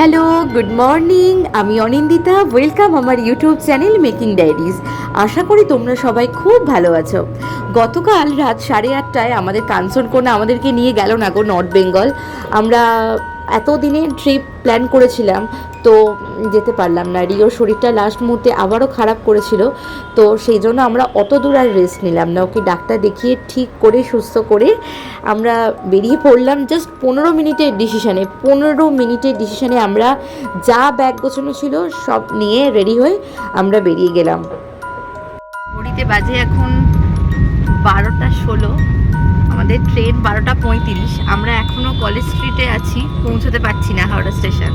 Hello good morning আমি Anindita welcome আমার YouTube channel making diaries আশা করি তোমরা সবাই খুব ভালো আছো। গতকাল রাত সাড়ে আটটায় আমাদের কাঞ্চনকোনা আমাদেরকে নিয়ে গেল না গো নর্থ বেঙ্গল আমরা এতদিনের ট্রিপ প্ল্যান করেছিলাম, তো যেতে পারলাম না। রিওর শরীরটা লাস্ট মুহূর্তে আবারও খারাপ করেছিল, তো সেই জন্য আমরা অত দূর আর রেস্ট নিলাম না। ওকে ডাক্তার দেখিয়ে ঠিক করে, সুস্থ করে আমরা বেরিয়ে পড়লাম জাস্ট পনেরো মিনিটের ডিসিশানে পনেরো মিনিটের ডিসিশানে আমরা যা ব্যাগ গোছানো ছিল সব নিয়ে রেডি হয়ে আমরা বেরিয়ে গেলাম। বাজে এখন বারোটা ষোলো। আমাদের ট্রেন বারোটা পঁয়ত্রিশ। আমরা এখনও কলেজ স্ট্রিটে আছি পৌঁছতে পারছি না হাওড়া স্টেশন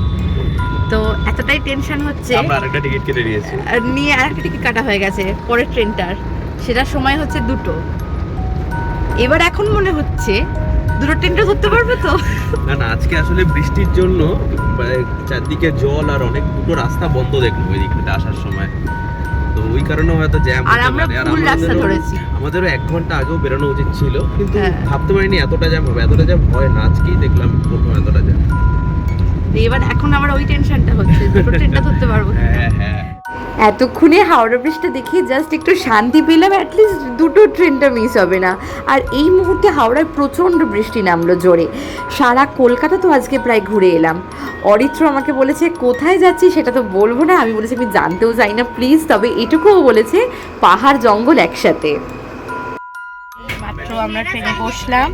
তো এতটাই টেনশন হচ্ছে। আমরা আরেকটা টিকিট কেটে নিয়েছি আর নিয়ে আরেকটা টিকিট কাটা হয়ে গেছে পরের ট্রেনটার সেটার সময় হচ্ছে দুটো। এবার এখন মনে হচ্ছে দুটো ট্রেনটা ধরতে পারব তো? না না আজকে আসলে বৃষ্টির জন্য মানে চারদিকে জল আর অনেক দুটো রাস্তা বন্ধ দেখল ওই আসার সময়। তো ওই কারণে হয়তো জ্যাম আর আমরা ভুল রাস্তা ধরেছি। আমাদেরও এক ঘণ্টা আগেও বেরোনো উচিত ছিল কিন্তু হ্যাঁ। ভাবতে পারিনি এতটা জ্যাম হবে। এতটা জ্যাম হয় না আজকেই দেখলাম প্রথম এতটা জ্যাম এবার এখন আমার ওই টেনশনটা হচ্ছে দুটো ট্রেনটা ধরতে পারব। হ্যাঁ হ্যাঁ। এতক্ষণে হাওড়া ব্রিজটা দেখে জাস্ট একটু শান্তি পেলাম অ্যাটলিস্ট দুটো ট্রেনটা মিস হবে না। আর এই মুহূর্তে হাওড়ায় প্রচণ্ড বৃষ্টি নামলো জোরে। সারা কলকাতা তো আজকে প্রায় ঘুরে এলাম। অরিত্র আমাকে বলেছে, কোথায় যাচ্ছি সেটা তো বলব না। আমি বলেছি, আমি জানতেও চাই না প্লিজ তবে এটুকুও বলেছে, পাহাড়, জঙ্গল একসাথে। মাত্র আমরা ট্রেনে বসলাম।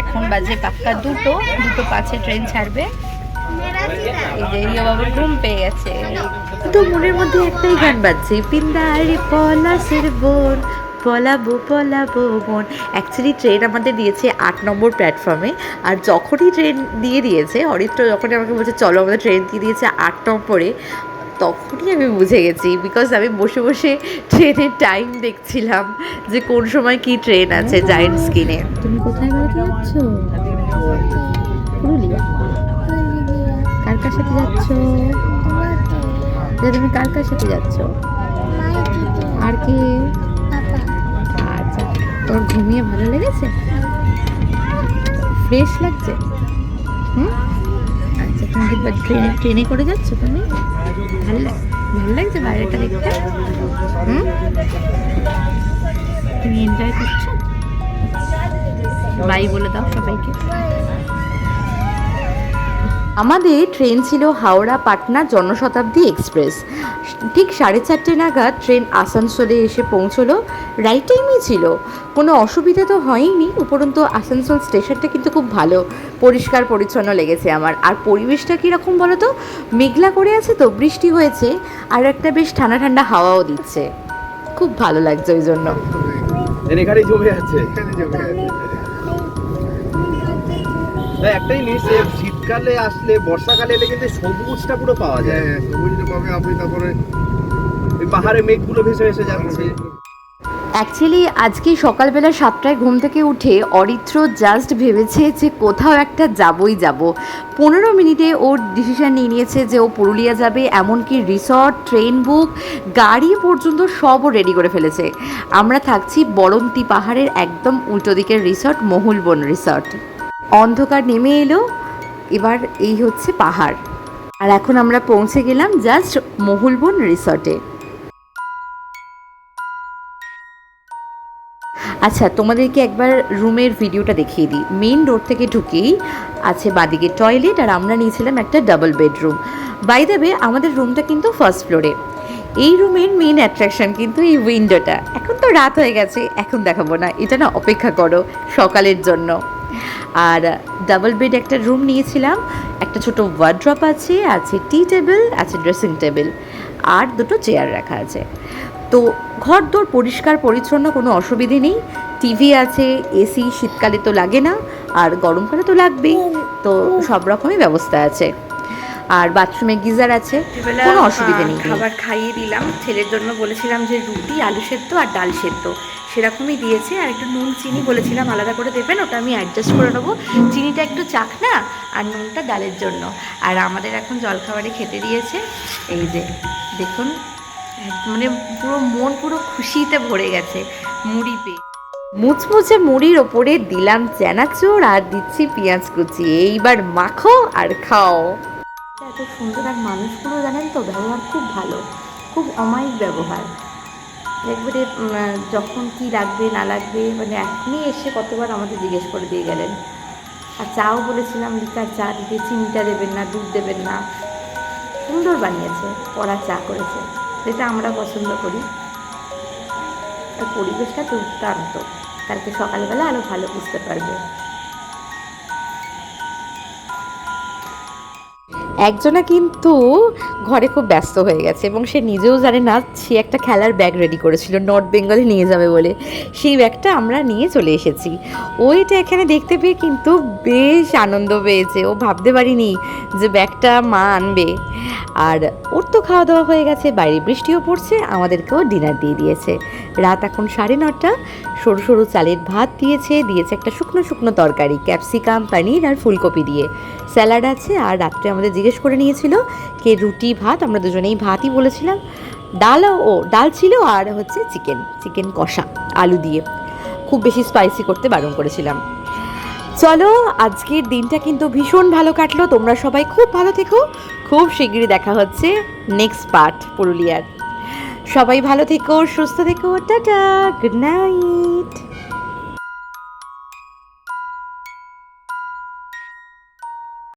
এখন বাজে পাক্কা দুটো। দুটো পাঁচে ট্রেন ছাড়বে। ঘুম পেয়ে গেছে তো মনের মধ্যে একটাই গান বাজছে পিন্দারি পলাশের বোন পলাবো পলাবো বোন অ্যাকচুয়ালি ট্রেন আমাদের দিয়েছে আট নম্বর প্ল্যাটফর্মে আর যখনই ট্রেন দিয়ে দিয়েছে হরিত্র যখনই আমাকে বলছে, চলো, আমাদের ট্রেন দিয়ে দিয়েছে আট নম্বরে, তখনই আমি বুঝে গেছি। বিকজ আমি বসে বসে ট্রেনের টাইম দেখছিলাম যে কোন সময় কি ট্রেন আছে জায়েন্ট স্ক্রিনে তুমি কোথায় বেড়াতে যাচ্ছ? কার সাথে যাচ্ছ? তুমি কার কার সাথে যাচ্ছ? আর কে? আচ্ছা তোমার ঘুমিয়ে ভালো লেগেছে? ফ্রেশ লাগছে? হুম? আচ্ছা তুমি কি ট্রেনে ট্রেনে করে যাচ্ছ তুমি? ভালো ভালো লাগছে বাইরেটা দেখতে? হুম? তুমি এনজয় করছ? বাই বলে দাও সবাইকে। আমাদের ট্রেন ছিল হাওড়া পাটনা জনশতাব্দী এক্সপ্রেস। ঠিক সাড়ে চারটে নাগাদ ট্রেন আসানসোলে এসে পৌঁছলো। রাইট টাইমই ছিল। কোনো অসুবিধা তো হয়নি। উপরন্তু আসানসোল স্টেশনটা কিন্তু খুব ভালো। পরিষ্কার পরিচ্ছন্ন লেগেছে আমার। আর পরিবেশটা কীরকম বলো তো মেঘলা করে আছে তো বৃষ্টি হয়েছে। আর একটা বেশ ঠান্ডা ঠান্ডা হাওয়াও দিচ্ছে। খুব ভালো লাগছে ওই জন্য। এখানেই জমে আছে। একটাই জিনিস যে শীতকালে আসলে বর্ষাকালে এলে কিন্তু সবুজটা পুরো পাওয়া যায়। হ্যাঁ সবুজটা পাবে আপনি তারপরে এই পাহাড়ে মেঘগুলো ভেসে ভেসে যাচ্ছে। অ্যাকচুয়ালি আজকে সকালবেলা সাতটায় ঘুম থেকে উঠে অরিত্র জাস্ট ভেবেছে যে কোথাও একটা যাবই যাব। পনেরো মিনিটে ওর ডিসিশন নিয়ে নিয়েছে যে ও পুরুলিয়া যাবে এমনকি রিসর্ট ট্রেন বুক গাড়ি পর্যন্ত সবও রেডি করে ফেলেছে। আমরা থাকছি বরন্তি পাহাড়ের একদম উল্টো দিকের রিসর্ট মহুলবন রিসর্ট অন্ধকার নেমে এলো এবার এই হচ্ছে পাহাড়। আর এখন আমরা পৌঁছে গেলাম জাস্ট মহুলবন রিসর্টে আচ্ছা তোমাদেরকে একবার রুমের ভিডিওটা দেখিয়ে দিই। মেন রোড থেকে ঢুকেই আছে বাদিকে টয়লেট আর আমরা নিয়েছিলাম একটা ডাবল বেডরুম বাই দ্য আমাদের রুমটা কিন্তু ফার্স্ট ফ্লোরে এই রুমের মেন অ্যাট্রাকশন কিন্তু এই উইন্ডোটা এখন তো রাত হয়ে গেছে, এখন দেখাবো না। এটা না অপেক্ষা করো, সকালের জন্য। আর ডাবল বেড একটা রুম নিয়েছিলাম একটা ছোট ওয়ার্ড্রপ আছে আছে টি টেবিল আছে ড্রেসিং টেবিল আর দুটো চেয়ার রাখা আছে। তো ঘর দোর পরিষ্কার পরিচ্ছন্ন কোনো অসুবিধে নেই। টিভি আছে এসি শীতকালে তো লাগে না আর গরমকালে তো লাগবেই। তো সব রকমই ব্যবস্থা আছে। আর বাথরুমে গিজার আছে কোনো অসুবিধে নেই। খাবার খাইয়ে দিলাম। ছেলের জন্য বলেছিলাম যে রুটি আলু সেদ্ধ আর ডাল সেদ্ধ। সেরকমই দিয়েছে আর একটু নুন চিনি বলেছিলাম আলাদা করে দেবেন ওটা আমি অ্যাডজাস্ট করে নেব। চিনিটা একটু চাক না আর নুনটা ডালের জন্য। আর আমাদের এখন জলখাবারে খেতে দিয়েছে এই যে দেখুন মানে পুরো মন পুরো খুশিতে ভরে গেছে মুড়ি পেয়ে। মুচমুচে মুড়ির ওপরে দিলাম চানাচুর আর দিচ্ছি পেঁয়াজ কুচি। এইবার মাখো আর খাও। এত সুন্দর আর মানুষগুলো জানেন তো ব্যবহার খুব ভালো খুব অমায়িক ব্যবহার। একবারে যখন কি লাগবে, না লাগবে মানে এখনই এসে কতবার আমাদের জিজ্ঞেস করে দিয়ে গেলেন। আর চাও বলেছিলাম, লিকার চা দিতে, চিনিটা দেবেন না, দুধ দেবেন না। সুন্দর বানিয়েছে, কড়া চা করেছে, যেটা আমরা পছন্দ করি। পরিবেশটা দুর্দান্ত। কালকে সকালবেলা আরও ভালো বুঝতে পারবে। একজনা কিন্তু ঘরে খুব ব্যস্ত হয়ে গেছে এবং সে নিজেও জানে না সে একটা খেলার ব্যাগ রেডি করেছিল নর্থ বেঙ্গলে নিয়ে যাবে বলে। সেই ব্যাগটা আমরা নিয়ে চলে এসেছি। ওইটা এখানে দেখতে পেয়ে কিন্তু বেশ আনন্দ পেয়েছে। ও ভাবতে পারিনি যে ব্যাগটা মা আনবে। আর ওর তো খাওয়া দাওয়া হয়ে গেছে, বাইরে বৃষ্টিও পড়ছে, আমাদেরকেও ডিনার দিয়ে দিয়েছে। রাত এখন সাড়ে নটা, সরু সরু চালের ভাত দিয়েছে দিয়েছে একটা শুকনো শুকনো তরকারি, ক্যাপসিকাম, পানির আর ফুলকপি দিয়ে। স্যালাড আছে আর রাত্রে আমাদের জিজ্ঞেস করে নিয়েছিল কে রুটি, ভাত, আমরা দুজনেই ভাতই বলেছিলাম। ডালও ও, ডাল ছিল আর হচ্ছে চিকেন চিকেন কষা, আলু দিয়ে। খুব বেশি স্পাইসি করতে বারণ করেছিলাম। চলো, আজকের দিনটা কিন্তু ভীষণ ভালো কাটলো। তোমরা সবাই খুব ভালো থেকো। খুব শীঘ্রই দেখা হচ্ছে নেক্সট পার্ট পুরুলিয়ার। সবাই ভালো থেকো, সুস্থ থেকো, টাটা গুড নাইট